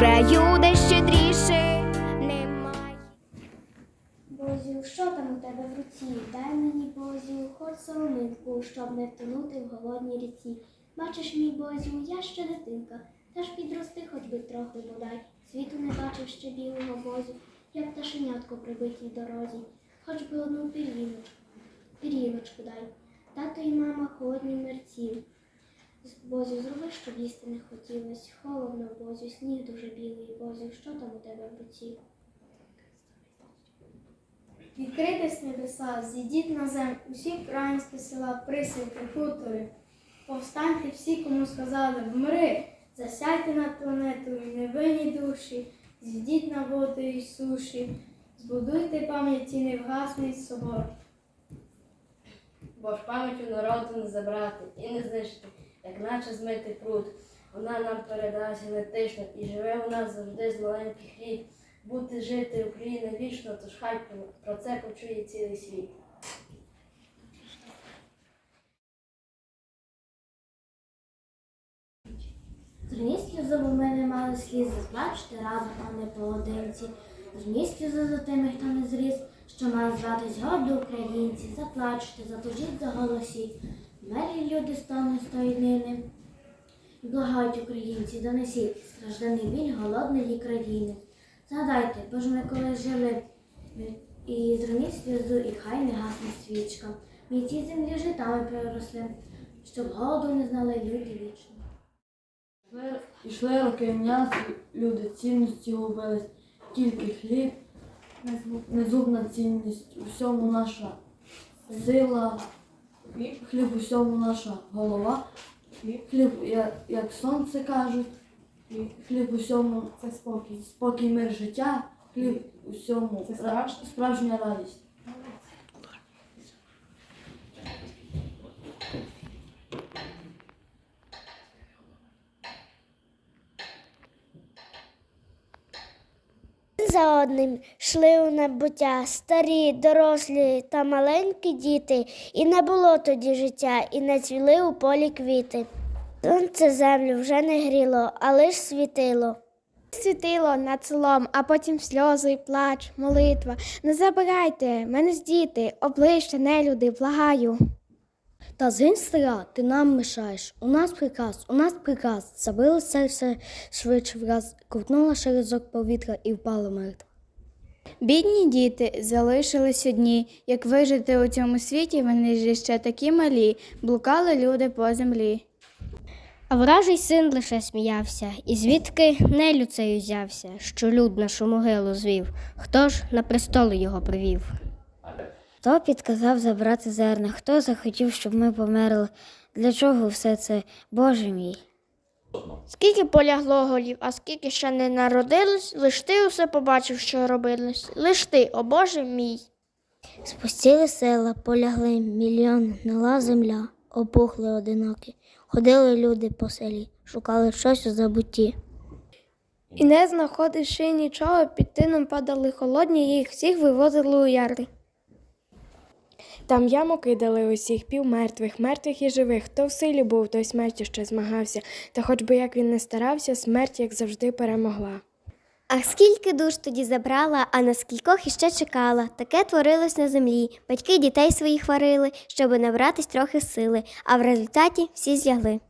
даю де щедріше немає. Бозю, що там у тебе в руці? Дай мені Бозю, хоч соломинку, щоб не втонути в голодній ріці. Бачиш, мій Бозю, я ще дитинка, та ж підрости хоч би трохи бодай. Світу не бачив ще білого Бозю, як пташенятко при битій дорозі. Хоч би одну пір'їночку, пір'їночку дай. Тато і мама холодні. Бозю, зроби, щоб їсти не хотілось. Холодно, Бозю, сніг дуже білий, Бозю, що там у тебе в руці? Відкритись небеса, зійдіть на землю усі українські села, присвіти, хутори. Повстаньте всі, кому сказали вмри, засяйте над планетою невинні душі, зійдіть на воду і суші, збудуйте пам'яті невгасний собор. Бо ж пам'ять у народу не забрати і не знищити, як наче змити пруд. Вона нам передалася нетишно і живе у нас завжди з маленьких літ. Бути жити Україна вічно, тож хай про- це почує цілий світ. Зрність сльозу в мене мали сліз, заплачте разом, а не поодинці. Сльозу за тими, хто не зріс, що має зватись гордо українці. Заплачте, затужіть, заголосіть. Мері люди стануть. І благають українці, донесіть стражданий біль голодної країни. Згадайте, бо ж ми колись жили, і зрніть сльозу, і хай не гасне свічка. Ми ці землі житами переросли, щоб голоду не знали люди вічно. Йшли роки м'ясо, люди цінності губились, тільки хліб, незубна цінність, у всьому наша сила, хліб у всьому наша голова, хліб, як, як сонце кажуть, хліб у всьому це спокій, спокій, мир життя, хліб у всьому ра- справжня радість. За одним йшли у небуття старі, дорослі та маленькі діти, і не було тоді життя, і не цвіли у полі квіти. Сонце землю вже не гріло, а лиш світило. Світило над селом, а потім сльози, плач, молитва. Не забирайте, мене з діти, оближте нелюди, благаю. Та згинь стара, ти нам мешаєш. У нас приказ, у нас приказ. Забило серце швидше враз, ковтнула шерезок повітря і впала мертва. Бідні діти залишились одні, як вижити у цьому світі, вони ж ще такі малі, блукали люди по землі. А вражий син лише сміявся, і звідки нелюд цей узявся, що люд нашу могилу звів, хто ж на престол його привів? Хто підказав забрати зерна, хто захотів, щоб ми померли? Для чого все це, Боже мій? Скільки полягло голів, а скільки ще не народилось, лиш ти усе побачив, що робилось. Лиш ти, о Боже мій. Спустіли села, полягли мільйон, гнила земля, опухли одинокі. Ходили люди по селі, шукали щось у забутті. І не знаходивши нічого, під тином падали холодні, їх всіх вивозили у яри. Там яму кидали усіх півмертвих, мертвих і живих. Хто в силі був, той смертю ще змагався. Та хоч би як він не старався, смерть, як завжди, перемогла. А скільки душ тоді забрала, а на скількох іще чекала. Таке творилось на землі. Батьки дітей своїх варили, щоби набратись трохи сили, а в результаті всі злягли.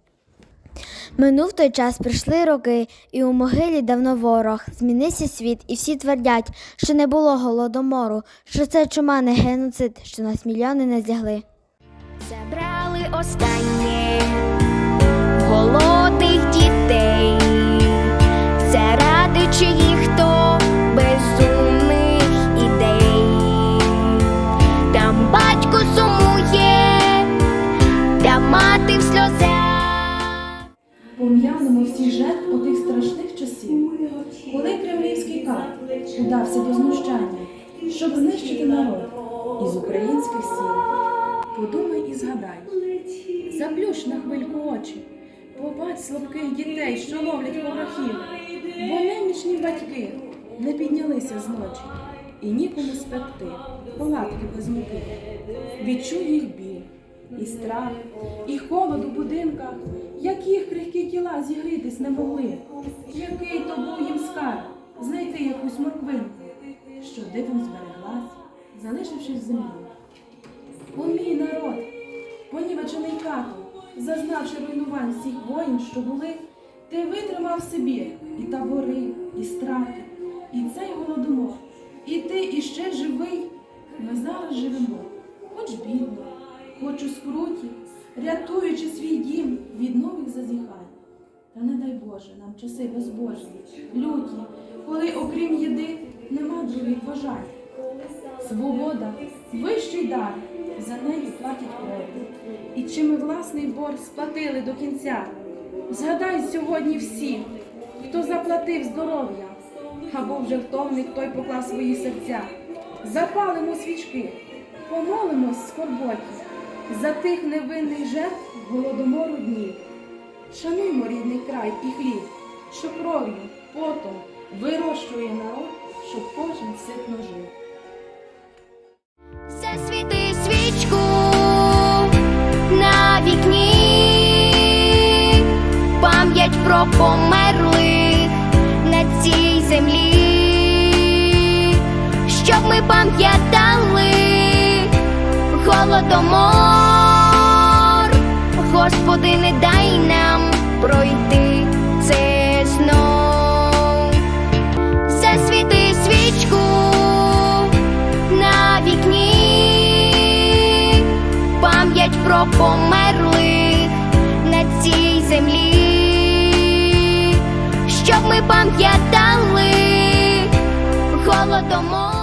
Минув той час, прийшли роки, і у могилі давно ворог. Змінився світ, і всі твердять, що не було голодомору, що це чума не геноцид, що нас мільйони не злягли. Забрали останнє голодних дітей. Коли кремлівський кат удався до знущання, щоб знищити народ із українських сіл. Подумай і згадай, заплющ на хвильку очі, побач слабких дітей, що ловлять ворохів, бо немічні батьки не піднялися з ночі, і нікому спекти палатки без муки. Відчуй їх біль, і страх, і холод у будинках, як їх крихкі тіла зігрітись не могли. Залишившись землі. О мій народ, понівечений катом, зазнавши руйнувань всіх воїн, що були, ти витримав Сибір, і табори, і страти, і цей голодомор. І ти іще живий. Ми зараз живемо, хоч бідно, хоч у скруті, рятуючи свій дім від нових зазіхань. Та не дай Боже нам часи безбожні, люті, коли окрім їди нема других бажань. Свобода вищий дар, за неї платять кров'ю. І чи ми власний борг сплатили до кінця? Згадай сьогодні всіх, хто заплатив здоров'я, або вже втомник той поклав свої серця. Запалимо свічки, помолимось скорботі за тих невинних жертв голодомору днів. Шануймо рідний край і хліб, що кров'ю, потом вирощує народ, щоб кожен ситно жив. Про померлих на цій землі, щоб ми пам'ятали голодомор, Господи, не дай нам пройти це знов. Засвіти свічку на вікні, пам'ять про померлих на цій землі, ми пам'ятали голодомор.